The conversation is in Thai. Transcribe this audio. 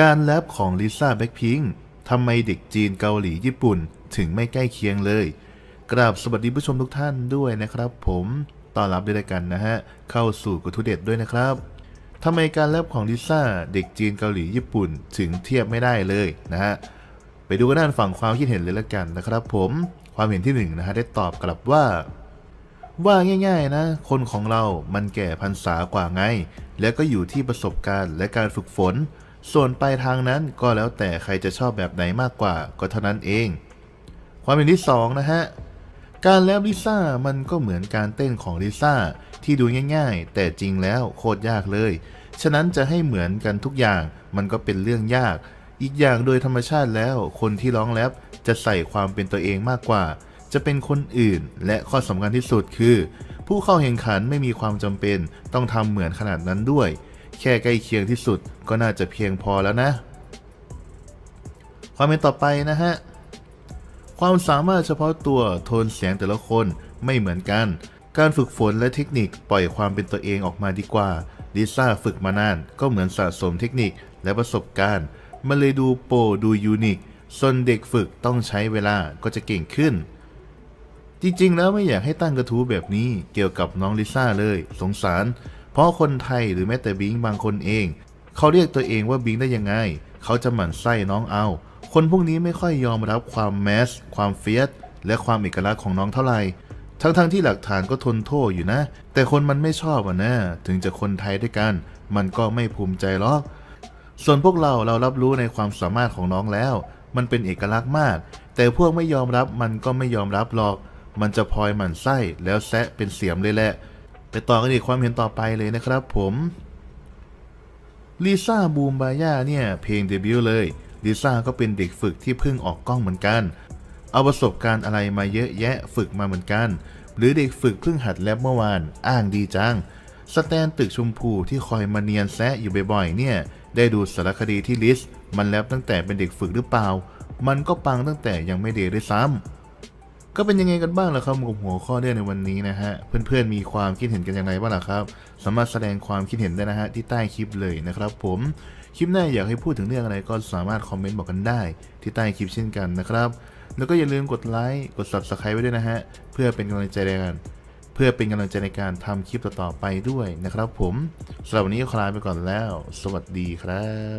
การแรปของลิซ่าแบ็คพิงค์ทำไมเด็กจีนเกาหลีญี่ปุ่นถึงไม่ใกล้เคียงเลย กราบสวัสดีผู้ชมทุกท่านด้วยนะครับ ผมต้อนรับด้วยกันนะฮะ เข้าสู่กุทุเด็ดด้วยนะครับทำไมการแรปของลิซ่าเด็กจีนเกาหลีญี่ปุ่นถึงเทียบไม่ได้เลยนะฮะ ไปดูกันด้านฝั่งความคิดเห็นเลยละกันนะครับผมความเห็นที่หนึ่งนะฮะได้ตอบกลับว่า ว่าง่ายๆนะ คนของเรามันแก่พรรษากว่าไง แล้วก็อยู่ที่ประสบการณ์และการฝึกฝน ส่วนปลายทางนั้นก็แล้วแต่ใครจะชอบแบบไหนมากกว่าก็เท่านั้นเอง ความเห็นที่สองนะฮะ การแรปลิซ่ามันก็เหมือนการเต้นของลิซ่าที่ดูง่ายๆ แต่จริงแล้วโคตรยากเลย ฉะนั้นจะให้เหมือนกันทุกอย่างมันก็เป็นเรื่องยาก อีกอย่างโดยธรรมชาติแล้วคนที่ร้องแรปจะใส่ความเป็นตัวเองมากกว่า จะเป็นคนอื่น และข้อสำคัญที่สุดคือ ผู้เข้าแข่งขันไม่มีความจำเป็นต้องทำเหมือนขนาดนั้นด้วย แค่ใกล้เคียงที่สุดก็น่าจะเพียงพอแล้วนะ ความเป็นต่อไปนะฮะ ความสามารถเฉพาะตัวโทนเสียงแต่ละคนไม่เหมือนกัน การฝึกฝนและเทคนิคปล่อยความเป็นตัวเองออกมาดีกว่าลิซ่าฝึกมานานก็เหมือนสะสมเทคนิคและประสบการณ์ มันเลยดูโปรดูยูนิคส่วนเด็กฝึกต้องใช้เวลาก็จะเก่งขึ้น จริงๆ แล้วไม่อยากให้ตั้งกระทู้แบบนี้เกี่ยวกับน้องลิซ่าเลย สงสาร เพราะคนไทยหรือแม้แต่บิงบางคนเอง เขาเรียกตัวเองว่าบิงได้ยังไง เขาจะหมั่นไส้น้องเอา คนพวกนี้ไม่ค่อยยอมรับความแมส ความเฟียสและความเอกลักษณ์ของน้องเท่าไหร่ทั้งๆที่หลักฐานก็ทนโทษอยู่นะ แต่คนมันไม่ชอบอะนะถึงจะคนไทยด้วยกัน มันก็ไม่ภูมิใจหรอกส่วนพวกเราเรารับรู้ในความสามารถของน้องแล้ว มันเป็นเอกลักษณ์มาก แต่พวกไม่ยอมรับมันก็ไม่ยอมรับหรอก มันจะพลอยหมั่นไส้แล้วแซะเป็นเสียมเลยแหละ ไปต่อกันอีกความเห็นต่อไปเลยนะครับผมลิซ่าบูมบาย่าเนี่ย เพลงเดบิวต์เลยลิซ่าก็เป็นเด็กฝึกที่เพิ่งออกกล้องเหมือนกัน เอาประสบการณ์อะไรมาเยอะแยะฝึกมาเหมือนกัน หรือเด็กฝึกเพิ่งหัดแรปเมื่อวาน อ้างดีจัง สแตนตึกชมพูที่คอยมาเนียนแซะอยู่บ่อยๆเนี่ย ได้ดูสารคดีที่ลิส มันแรปตั้งแต่เป็นเด็กฝึกหรือเปล่า มันก็ปังตั้งแต่ยังไม่เด็กด้วยซ้ำ ก็เป็นยังไงกันบ้างล่ะครับกับหัวข้อเรื่องในวันนี้นะฮะ เพื่อนๆมีความคิดเห็นกันยังไงบ้างล่ะครับ สามารถแสดงความคิดเห็นได้นะฮะที่ใต้คลิปเลยนะครับผม คลิปหน้าอยากให้พูดถึงเรื่องอะไรก็สามารถคอมเมนต์บอกกันได้ ที่ใต้คลิปเช่นกันนะครับ แล้วก็อย่าลืมกดไลค์ กด subscribe ไว้ด้วยนะฮะ เพื่อเป็นกำลังใจในการเพื่อเป็นกำลังใจในการทำคลิปต่อๆไปด้วยนะครับผมสำหรับวันนี้ขอลาไปก่อนแล้ว สวัสดีครับ